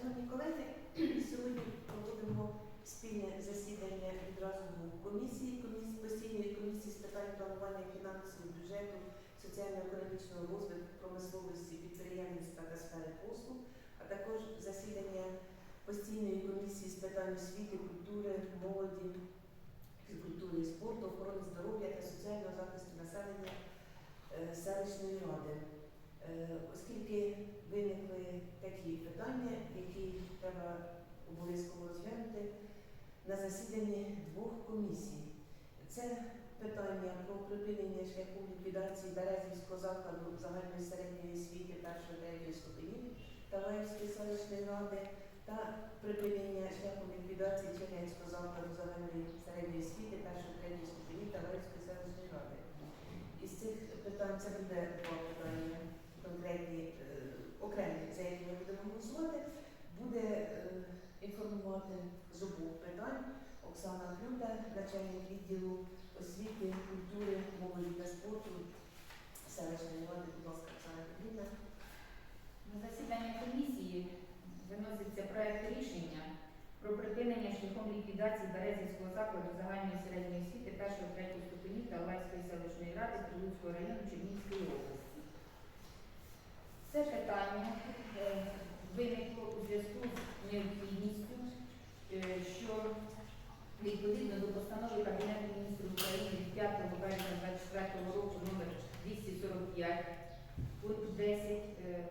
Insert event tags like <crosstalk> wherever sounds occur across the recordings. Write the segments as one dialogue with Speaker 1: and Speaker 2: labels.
Speaker 1: Шановні колеги, <clears throat> сьогодні проводимо спільне засідання відразу двох комісій, комісії постійної комісії з питань планування фінансів, бюджету, соціально-економічного розвитку, промисловості, підприємництва та сфери послуг, а також засідання постійної комісії з питань освіти, культури, молоді, фізкультури і спорту, охорони здоров'я та соціального захисту населення е, селищної ради. Е, Оскільки виникли такі питання, які треба обов'язково розглянути на засіданні двох комісій. Це питання про припинення шляху ліквідації Березівського закладу загальної середньої освіти першої третьої ступенів Талаївської селищної ради та припинення шляху ліквідації Чернецького закладу загальної середньої освіти першої третьої ступенів Талаївської селищної ради. Із цих питань це буде два питання конкретні е, окремі, за які ми будемо голосувати, буде е, інформувати з обох питань Оксана Клюда, начальник відділу освіти, культури, молоді та спорту селищної ради. Будь ласка, Оксана Клюда.
Speaker 2: На засідання комісії виноситься проект рішення про припинення шляхом ліквідації Березівського закладу загальної середньої освіти першого третього ступенів та Лайської селищної ради Прилуцького району Чернігівської області. Це питання е, виникло у зв'язку з необхідністю, е, що відповідно до постанови Кабінету міністрів України від 5 березня 2024 року номер 245 пункт 10 е,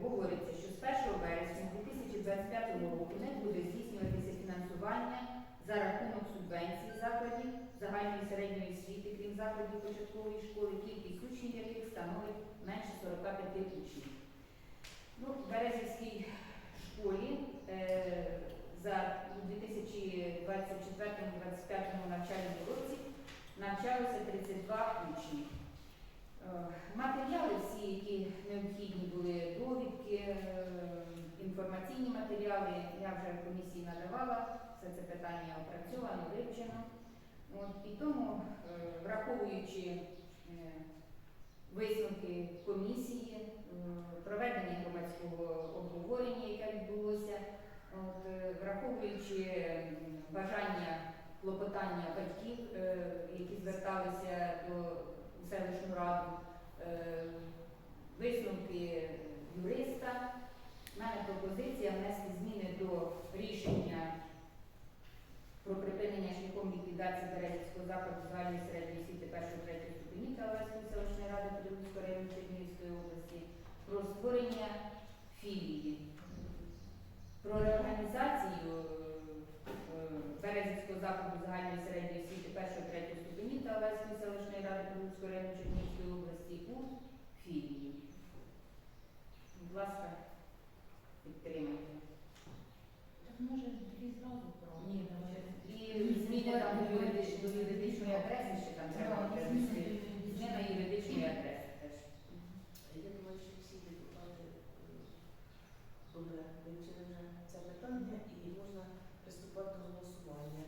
Speaker 2: говориться, що з 1 вересня 2025 року не буде здійснюватися фінансування за рахунок субвенцій закладів загальної середньої освіти, крім закладів початкової школи, кількість учнів, яких становить менше 45 учнів. Ну, в Березівській школі е, за у 2024-2025 навчальному році навчалося 32 учні. Е, Матеріали всі, які необхідні були, довідки, е, інформаційні матеріали, я вже в комісії надавала, все це питання опрацьовано, вивчено. І тому, е, враховуючи висновки комісії, е, проведення громадського обговорення, яке відбулося, от, е, враховуючи бажання клопотання батьків, е, які зверталися до селищну раду, висновки юриста, в мене пропозиція внести зміни до рішення про припинення шляхом ліквідації Березівського закладу загальної середньої освіти першої третьої ступені селищної ради Подільського району Чернігівської області про створення філії, про реорганізацію е, е, Березівського закладу загальної середньої освіти першої третьої ступені та Олеської селищної ради Подільського району Чернігівської області у філії. Будь ласка, підтримайте.
Speaker 3: Так може дві зразу про
Speaker 2: Ні, і зміни там до юридичної, до юридичної адреси ще там треба перенести. Зміна юридичної адреси теж.
Speaker 1: Я думаю, що всі депутати е, добре вивчили вже це питання і можна приступати до голосування.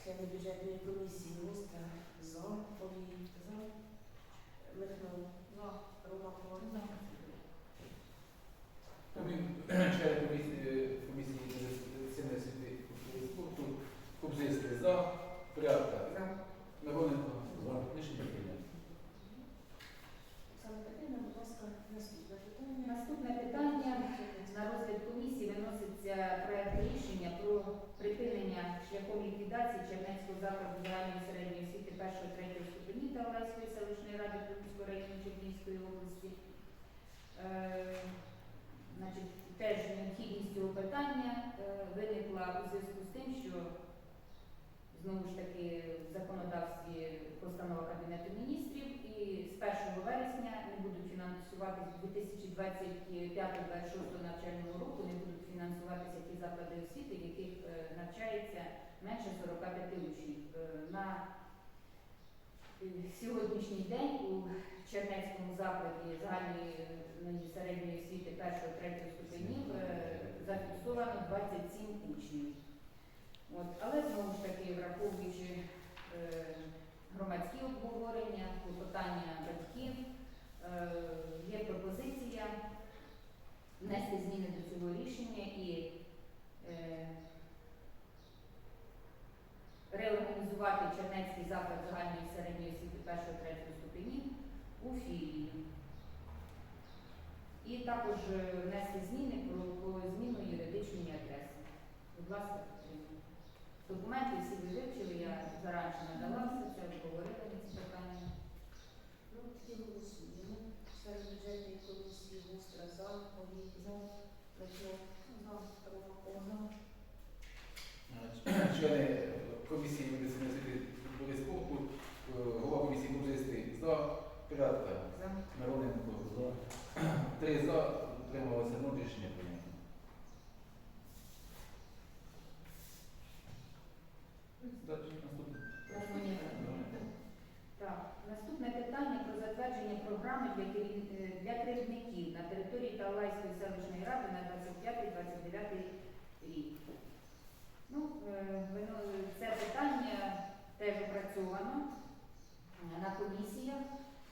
Speaker 1: Члени бюджетної комісії Остра за, Повій за, Михнов за, Ромакова
Speaker 3: За.
Speaker 4: Член комісії комісії сім'ї освіти і спорту Кубзистий за, Порядка,
Speaker 1: за.
Speaker 4: Мироненко за. Рішення прийнято.
Speaker 1: Оксана Петрівна, будь ласка, наступне питання.
Speaker 2: Наступне питання на розгляд комісії виноситься проект рішення про припинення шляхом ліквідації Чернецького закладу загальної середньої освіти першої третьої ступені селищної ради Приміського району Чернігівської області. Е, Значить, теж необхідність цього питання е, виникла у зв'язку з тим, що знову ж таки в законодавстві постанова Кабінету міністрів і з 1 вересня не будуть фінансуватися 2025-2026 навчального року, не будуть фінансуватися ті заклади освіти, в яких е, навчається менше 45 учнів. Е, На сьогоднішній день у Чернецькому закладі загальної е, середньої освіти першого третього ступенів е, зафіксовано 27 учнів. От, але знову ж таки, враховуючи е, громадські обговорення, клопотання батьків, е, є пропозиція внести зміни до цього рішення і
Speaker 1: реорганізувати
Speaker 2: Чернецький заклад загальної середньої освіти 1-3 ступені у філії. І також внесли зміни про зміну юридичної адреси. Будь ласка. Документи всі ви вивчили, я заранше надала все це, обговорила на ці питання.
Speaker 1: Ну, всі голосуємо. Серед бюджетної комісії Густра за, Олій за, Плечо за, Ромакова за.
Speaker 4: Члени комісії медицини освіти футболу і спорту, е, голова комісії Кубзисти за, порядка.
Speaker 2: За.
Speaker 4: Мироненко за. Три за, утрималося ну, рішення прийнято. Далі наступне.
Speaker 2: Так, наступне питання про затвердження програми для, е, для керівників на території Талайської селищної ради на 25-29 рік. Ну, е, воно- це питання теж опрацьовано е, на комісіях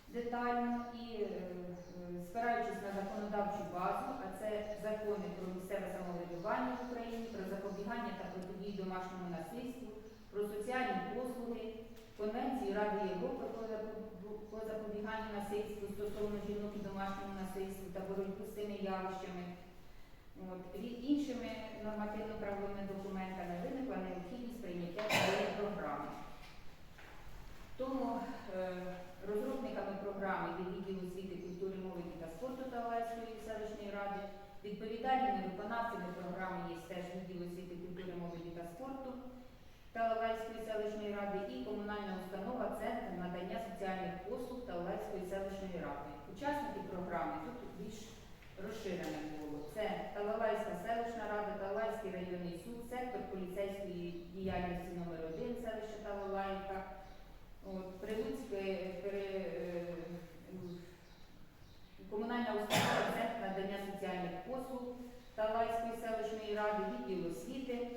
Speaker 2: детально і е, е, спираючись на законодавчу базу, а це закони про місцеве самоврядування в Україні, про запобігання та протидію домашньому насильству, про соціальні послуги, Конвенції Ради Європи про запоб- по запобіганню насильству стосовно жінок і домашньому насильству та боротьбу з цими явищами. От, іншими нормативно-правовими документами виникла необхідність прийняття цієї програми. Тому е, розробниками програми від відділу освіти, культури, молоді та спорту Талайської селищної ради, відповідальними виконавцями програми є теж відділ освіти, культури, молоді та спорту Талалайської селищної ради і комунальна установа Центр надання соціальних послуг Талалайської селищної ради. Учасники програми тут більш розширене було. Це Талалайська селищна рада, Талалайський районний суд, сектор поліцейської діяльності номер 1 селища Талалайка, От, Прилуцьке пере, е, комунальна установа Центр надання соціальних послуг Талалайської селищної ради, відділ освіти,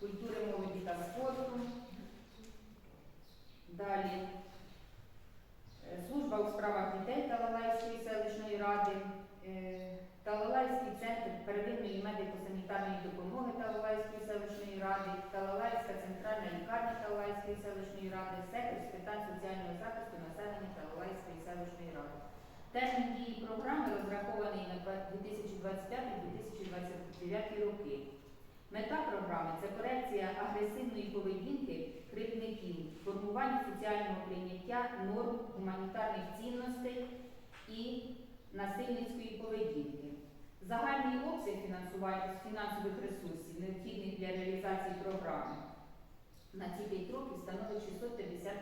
Speaker 2: культури, молоді та спорту. Далі е, служба у справах дітей Талалайської селищної ради, е, Талалайський центр первинної медико-санітарної допомоги Талалайської селищної ради, Талалайська центральна лікарня Талалайської селищної ради, сектор з питань соціального захисту населення Талалайської селищної ради. Термін дії програми розрахований на 2025-2029 роки. Мета програми це корекція агресивної поведінки кривдників, формування соціального прийняття норм гуманітарних цінностей і насильницької поведінки. Загальний обсяг фінансування фінансових ресурсів, необхідних для реалізації програми, на ці 5 років становить 650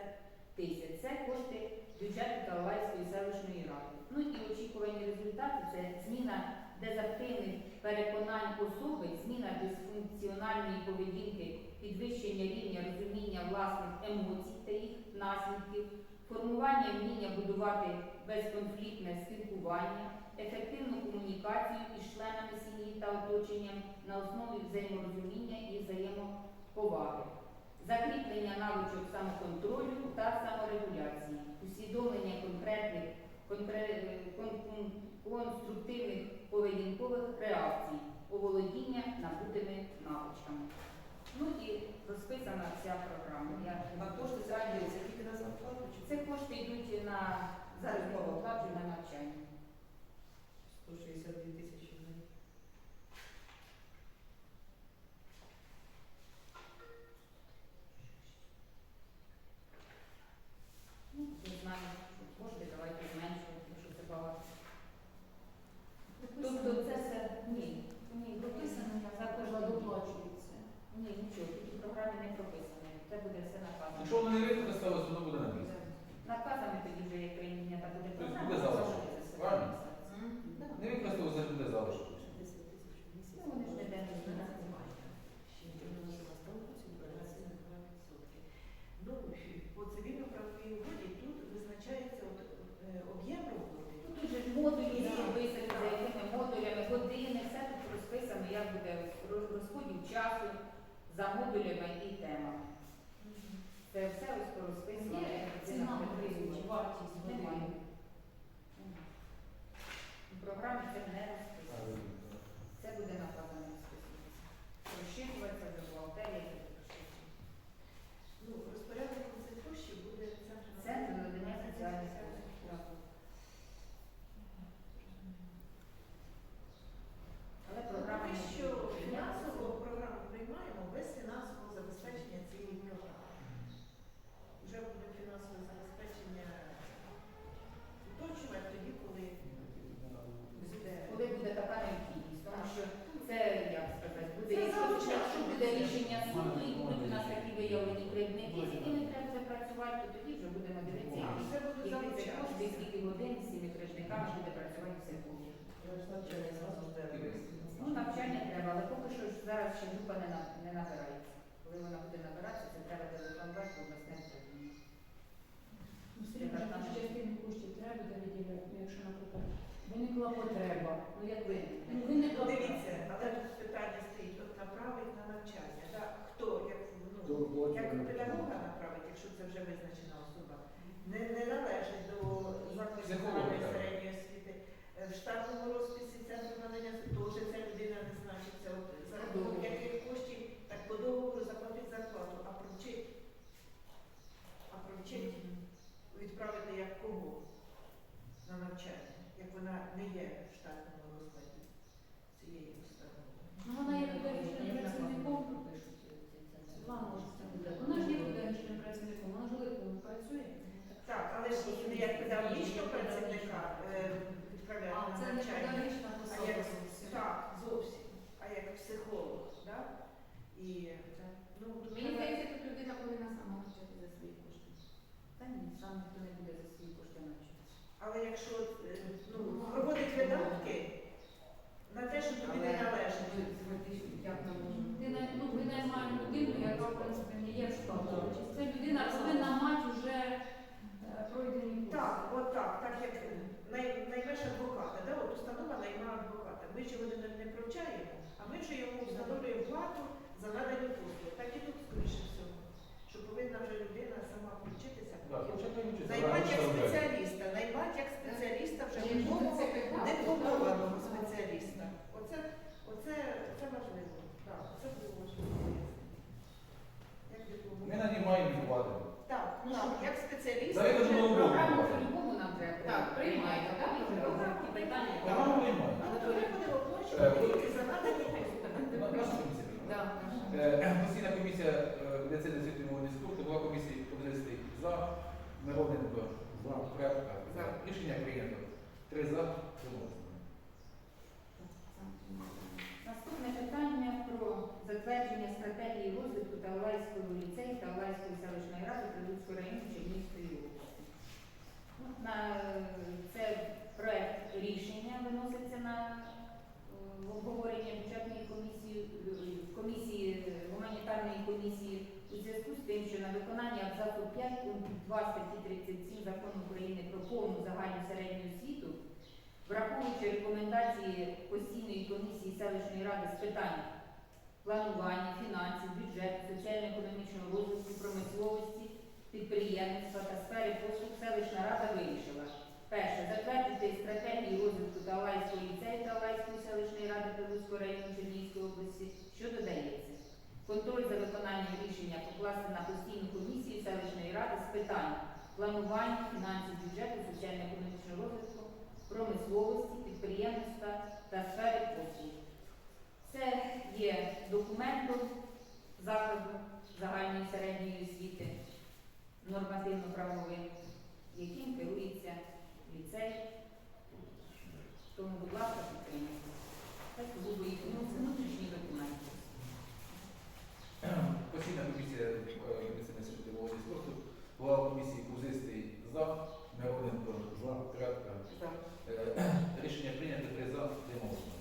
Speaker 2: тисяч. Це кошти бюджету Талалайської селищної ради. Ну і очікувані результати це зміна дезактивних переконань особи, зміна дисфункціональної поведінки, підвищення рівня розуміння власних емоцій та їх наслідків, формування вміння будувати безконфліктне спілкування, ефективну комунікацію із членами сім'ї та оточенням на основі взаєморозуміння і взаємоповаги, закріплення навичок самоконтролю та саморегуляції, усвідомлення конкретних конкре- кон- кон- конструктивних поведінкових реакцій, оволодіння набутими навичками. Ну і розписана вся програма. Я
Speaker 1: А кошти зрадуються тільки на зарплату
Speaker 2: це кошти йдуть на заробітну плату на навчання.
Speaker 1: 162 тисячі гривень.
Speaker 2: Ну, не знаю, кошти давайте зменшувати, тому що це багато. Тобто це все ні, ні, прописано
Speaker 3: Прописано,
Speaker 2: за
Speaker 3: як
Speaker 2: кожен
Speaker 3: кожна
Speaker 2: рік.
Speaker 3: доплачується.
Speaker 2: Ні, нічого, тут у програмі не прописано. Це буде все наказано.
Speaker 4: Якщо воно не використалося, воно буде на місці.
Speaker 2: Наказами тоді вже як прийняття буде
Speaker 4: Тобто
Speaker 2: програма.
Speaker 4: буде
Speaker 2: це
Speaker 4: залишок.
Speaker 2: буде все
Speaker 4: Правильно?
Speaker 2: написано.
Speaker 4: Не використовувалося, значить буде залишок.
Speaker 1: 10 тисяч в місяць.
Speaker 2: Ну, вони ж ніде не
Speaker 1: Ще
Speaker 2: знають.
Speaker 1: наложила ставку цю 22%. Ну, по цивільно-правовій угоді тут визначається от, е, об'єм роботи.
Speaker 2: Ну, Тут же ж модулі
Speaker 1: Да.
Speaker 2: всі вписані, за якими модулями, години, все тут розписано, як буде роз- розподіл часу за модулями і темами. Це все ось розписано.
Speaker 3: Є
Speaker 2: як
Speaker 3: ціна
Speaker 2: година
Speaker 3: на
Speaker 2: потрібна.
Speaker 3: чи вартість
Speaker 2: Немає.
Speaker 3: години.
Speaker 2: Немає. У програмі це не розписано. Це буде наказано розписуватися. Розширюватися до бухгалтерії. і розширюватися.
Speaker 1: Ну, розпорядником цих коштів буде центр
Speaker 2: Центр надання соціальних послуг. Але програма
Speaker 1: Поки
Speaker 2: не
Speaker 1: що
Speaker 2: буде.
Speaker 1: фінансово програму приймаємо без фінансового забезпечення цієї програми. Вже буде фінансове забезпечення уточнювати тоді, коли
Speaker 2: виділиться кошти, і скільки годин з цими крижниками буде працювати психолог. Ну, навчання треба, але поки що ж зараз ще група не, на- не набирається. Коли вона буде набиратися, це треба телефонувати в обласне управління.
Speaker 3: Ну, якусь частину коштів треба буде ну, якщо, наприклад, виникла потреба.
Speaker 2: Ну, як ви?
Speaker 3: Ну, виникла
Speaker 5: Дивіться, але тут питання стоїть, от направить на навчання. Да? Хто, як,
Speaker 4: Хто
Speaker 5: ну, як педагога направить, якщо це вже визначена особа, не, не належить до закладу
Speaker 4: Психолога,
Speaker 5: середньої штатному розписі центру надання вже ця людина не значиться. За рахунок яких коштів, так по договору заплатить зарплату, а провчить, а провчить відправити як кого на навчання, як вона не є в штатному розкладі цієї установи.
Speaker 3: Ну, вона є педагогічним працівником. Світлана може це буде. Вона ж є педагогічним працівником, вона ж липом працює.
Speaker 5: Так, але ж її не як педагогічного працівника е, відправляють
Speaker 3: А,
Speaker 5: на
Speaker 3: це не
Speaker 5: навчання.
Speaker 3: педагогічна
Speaker 5: А
Speaker 3: посада.
Speaker 5: як
Speaker 3: зовсім.
Speaker 5: так, зовсім. А як психолог, да? І ну тут
Speaker 2: Мені
Speaker 5: треба-
Speaker 2: здається, тут людина повинна сама навчати за свої кошти. Та ні, сам ніхто не буде за свої кошти навчати.
Speaker 5: Але якщо е, ну, проводить видатки на те, що тобі не належить.
Speaker 3: Ну, ми наймаємо людину, яка, в принципі, не є в штаті. Ця людина повинна мати вже е, пройдені курси.
Speaker 5: Так, от так, так як най, наймеш адвоката, да? от установа найма адвоката. Ми ж його не, не провчаємо, а ми вже йому встановлюємо плату за надані послуги. Так і тут скоріше всього. Що повинна вже людина сама привчитися. Наймати як спеціаліста, наймати як спеціаліста вже дипломованого дипломованого спеціаліста. Оце, оце, це важливо. Так, це було важливо. Як
Speaker 4: Ми
Speaker 5: дипломований.
Speaker 4: нанімаємо платимо.
Speaker 5: Так,
Speaker 3: Ну,
Speaker 5: так, як спеціаліст.
Speaker 4: Давайте
Speaker 5: вже-
Speaker 4: нову
Speaker 2: Програму по-любому нам треба.
Speaker 3: Так,
Speaker 2: приймаєте, так?
Speaker 5: Програму
Speaker 2: такі.
Speaker 4: Програму приймаємо.
Speaker 5: Але то ми будемо
Speaker 4: Е,
Speaker 5: оплачувати
Speaker 4: ви-
Speaker 5: тільки за надані послуги.
Speaker 4: На- наша комісія. Е, Постійна комісія е, медицини освіти і молоді спорту, була комісія за, Народненко за, Крепка за. Рішення прийнято. Три за, одноголосно.
Speaker 2: Наступне питання про затвердження стратегії розвитку Талайського ліцею та Талайської селищної ради Прилуцького району Чернігівської області. Ну, На це проект рішення виноситься на е, обговорення бюджетної комісії комісії е, гуманітарної комісії зв'язку з тим, що на виконання абзацу 5 пункту 2 статті 37 закону України про повну загальну середню освіту Враховуючи рекомендації постійної комісії селищної ради з питань планування, фінансів, бюджету, соціально-економічного розвитку, промисловості, підприємництва та сфери послуг, селищна рада вирішила. Перше, затвердити стратегію розвитку Талайського ліцею Талайської селищної ради Прилуцького району Чернігівської області, що додається. Виконанням рішення покласти на постійну комісію селищної ради з питань планування, фінансів, бюджету, соціально-економічного розвитку, промисловості, підприємництва та сфери послуг. Це є документом закладу загальної середньої освіти, нормативно-правовим, яким керується ліцей. Тому, будь ласка, підтримуйте. Це ну, внутрішні. <clears throat>
Speaker 4: Постійна комісія е, медицини молоді спорту, голова комісії Кузистий за, народним, за. Е, <clears throat> Рішення прийнято три за, одноголосно.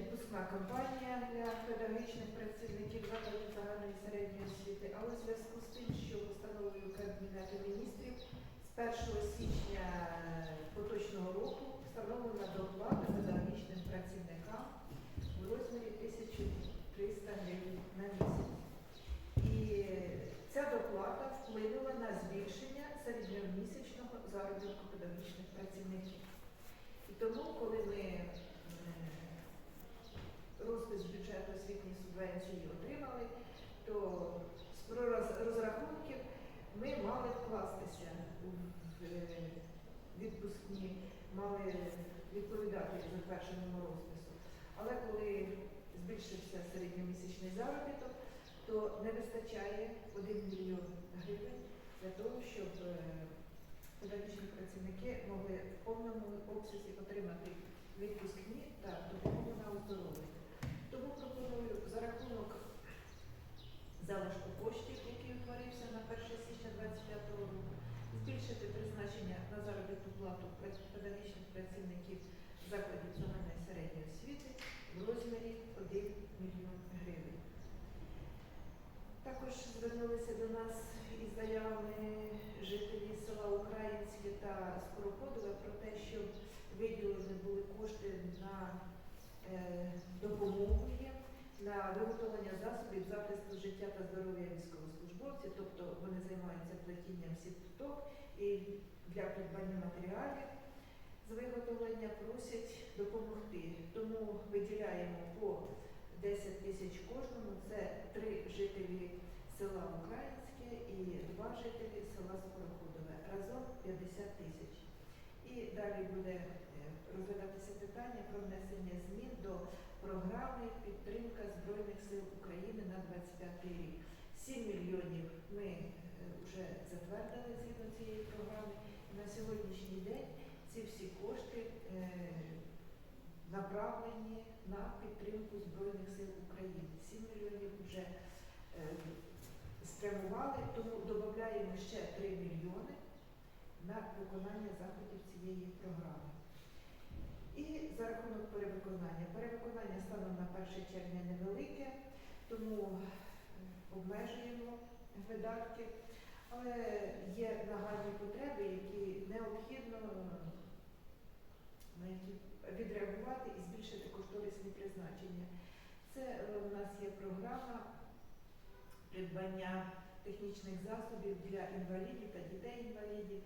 Speaker 5: відпускна кампанія для педагогічних працівників закладів загальної середньої освіти, але у зв'язку з тим, що постановою Кабінету міністрів з 1 січня поточного року встановлена доплата педагогічним працівникам у розмірі 1300 гривень на місяць. І ця доплата вплинула на збільшення середньомісячного заробітку педагогічних працівників. І тому, коли ми е, розпис бюджету освітньої субвенції отримали, то з розрахунків ми мали вкластися в е, відпускні, мали відповідати затвердженому розпису. Але коли збільшився середньомісячний заробіток, то не вистачає 1 мільйон гривень для того, щоб е, педагогічні працівники могли в повному обсязі отримати відпускні та допомогу на оздоровлення. Тому пропоную за рахунок залишку коштів, який утворився на 1 січня 2025 року, збільшити призначення на заробітну плату пед- педагогічних працівників закладів загальної середньої освіти в розмірі 1 мільйон гривень. Також звернулися до нас із заявами жителі села Українське та Скороходове про те, що виділені були кошти на е, допомогу їм, на виготовлення засобів захисту життя та здоров'я військовослужбовців, тобто вони займаються плетінням сіток і для придбання матеріалів з виготовлення просять допомогти. Тому виділяємо по 10 тисяч кожному. Це три жителі села Українське і два жителі села Скороходове. Разом 50 тисяч. І далі буде е, розглядатися питання про внесення змін до програми підтримка Збройних сил України на 25 рік. 7 мільйонів ми е, вже затвердили згідно цієї програми. На сьогоднішній день ці всі кошти е, направлені на підтримку Збройних сил України. 7 мільйонів вже е, спрямували, тому додаємо ще 3 мільйони на виконання заходів цієї програми. І за рахунок перевиконання. Перевиконання станом на 1 червня невелике, тому е, обмежуємо видатки, але є нагальні потреби, які необхідно на які відреагувати і збільшити кошторисні призначення. Це е, у нас є програма придбання технічних засобів для інвалідів та дітей-інвалідів.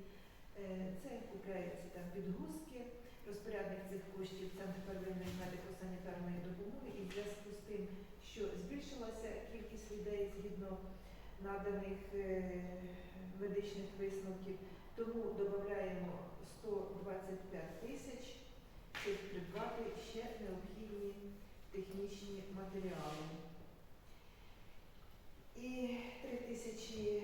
Speaker 5: Е, Це купляються там підгузки, розпорядник цих коштів Центр первинної медико-санітарної допомоги і в зв'язку з тим, що збільшилася кількість людей згідно наданих е, медичних висновків, тому додаємо 125 тисяч, щоб придбати ще необхідні технічні матеріали. І 3 тисячі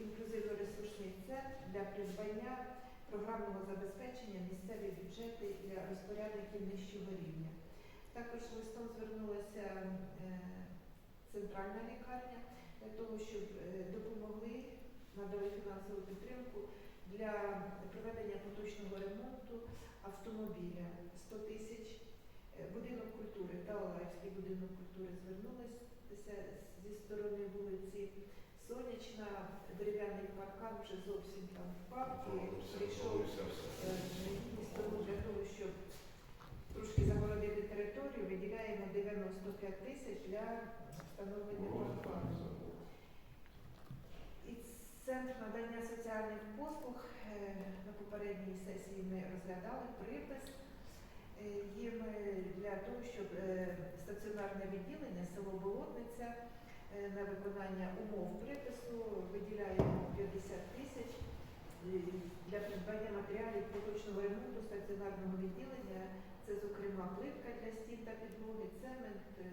Speaker 5: інклюзивно-ресурсний центр для придбання програмного забезпечення місцеві бюджети для розпорядників нижчого рівня. Також листом звернулася е, центральна лікарня для того, щоб е, допомогли, надали фінансову підтримку для проведення поточного ремонту автомобіля 100 тисяч. Е, Будинок культури та Олаївський будинок культури звернулися зі сторони вулиці Сонячна, дерев'яний паркан вже зовсім там впав і прийшов тому для того, щоб трошки загородити територію, виділяємо 95 тисяч для встановлення паркану. І центр надання соціальних послуг е, на попередній сесії ми розглядали припис. Їм е, для того, щоб е, стаціонарне відділення село Болотниця на виконання умов припису виділяємо 50 тисяч для придбання матеріалів поточного ремонту стаціонарного відділення. Це, зокрема, плитка для стін та підлоги, цемент, е,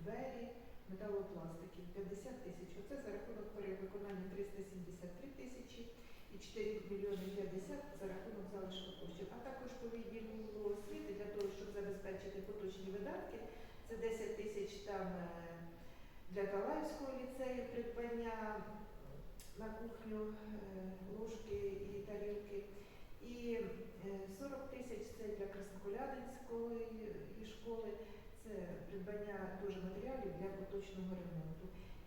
Speaker 5: двері, металопластики 50 тисяч. Оце за рахунок перевиконання 373 тисячі і 4 мільйони 50 за рахунок залишку коштів. А також по відділу освіти для того, щоб забезпечити поточні видатки. Це 10 тисяч там е, для Калаївського ліцею придбання на кухню е, ложки і тарілки. І е, 40 тисяч це для Красноколядинської школи. Це придбання теж матеріалів для поточного ремонту.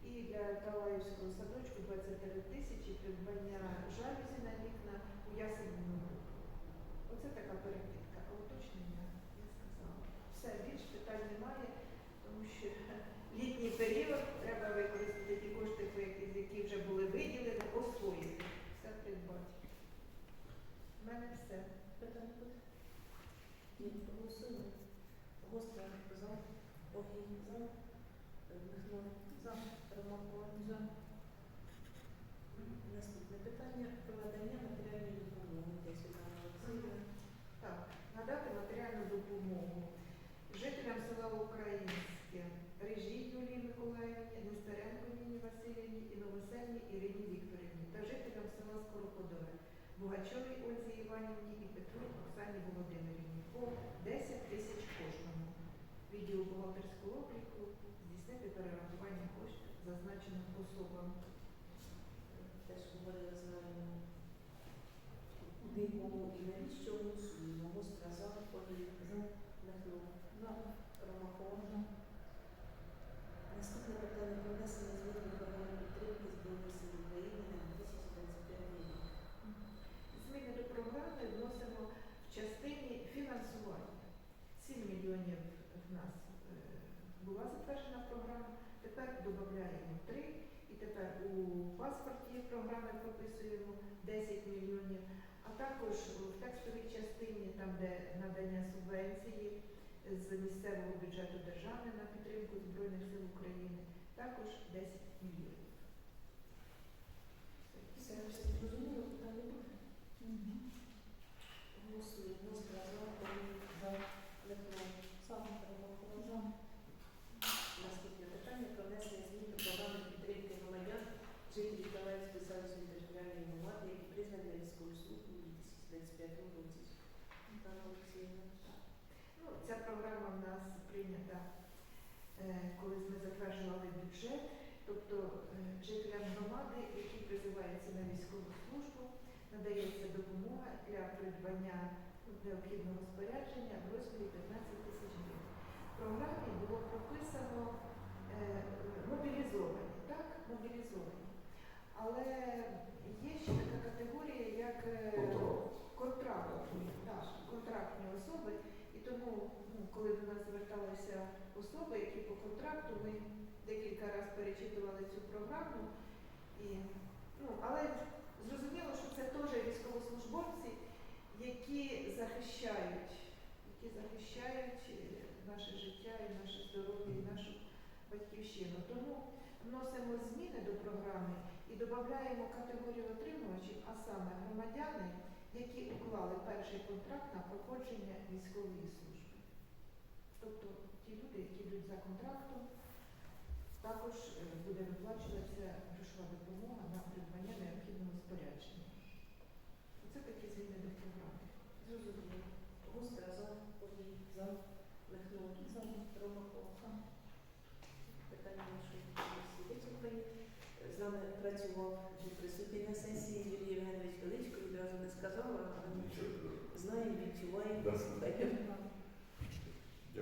Speaker 5: І для Талаївського садочку 23 тисячі придбання жалюзі на вікна у ясельному групу. Оце така перекидка. А уточнення я сказала. Все, більш питань немає, тому що літній період треба використати ті кошти, які- вже були виділені, освоїти. Все придбати. У мене все.
Speaker 1: Питання буде? Ні, голосуємо. Гостя за, Огій за, Михно за, Романова за. Наступне питання про надання матеріальної допомоги для Світлани Олексіївни.
Speaker 5: Так, надати матеріальну допомогу жителям села Українське, Режій Юлії села Бугачовій Ользі Іванівні і Петру Оксані Володимирівні по 10 тисяч кожному. Відділу бухгалтерського обліку здійснити перерахування коштів зазначеним особам.
Speaker 1: Теж говорили з нами. Куди і навіщо голосуємо. Гостя за, Огій за, Ромакова. Наступне питання про внесення змін до програми підтримки Збройних сил України на 2025 рік.
Speaker 5: Зміни до програми вносимо в частині фінансування. 7 мільйонів в нас е, була затверджена програма, тепер додаємо 3, і тепер у паспорті програми прописуємо 10 мільйонів, а також в текстовій частині, там де надання субвенції з місцевого бюджету держави на підтримку Збройних сил України, також 10 мільйонів.
Speaker 1: Все, все зрозуміло, питання буде. Голосуємо. За, Огій за, Михно за, Ромакова за. Наступне питання про внесення змін до програми підтримки громадян, жителів Талаївської селищної територіальної громади, які призвані на військову службу у 2025 році. Пане Олексіївна.
Speaker 5: Ну, ця програма в нас прийнята, е, коли ми затверджували бюджет, тобто е, жителям громади, які призиваються на військову службу, надається допомога для придбання необхідного спорядження в розмірі 15 тисяч гривень. В програмі було прописано е, мобілізовані, так, мобілізовані. Але є ще така категорія, як контрактні, так, контрактні особи. І тому, коли до нас зверталися особи, які по контракту, ми декілька разів перечитували цю програму. І, ну, але зрозуміло, що це теж військовослужбовці, які захищають, які захищають е, наше життя і наше здоров'я, і нашу батьківщину. Тому вносимо зміни до програми і додаємо категорію отримувачів, а саме громадяни, які уклали перший контракт на проходження військової служби. Тобто ті люди, які йдуть за контрактом, також е, буде виплачуватися грошова допомога на придбання необхідного спорядження. Оце такі зміни до програми.
Speaker 1: Зрозуміло. Гостя за, Огій за, Михно за, Ромакова. Питання нашої комісії. З нами працював вже присутній на сесії Юрій Євгенович Величко, відразу не сказала, але знає, відчуває,
Speaker 6: Да.
Speaker 1: слухає.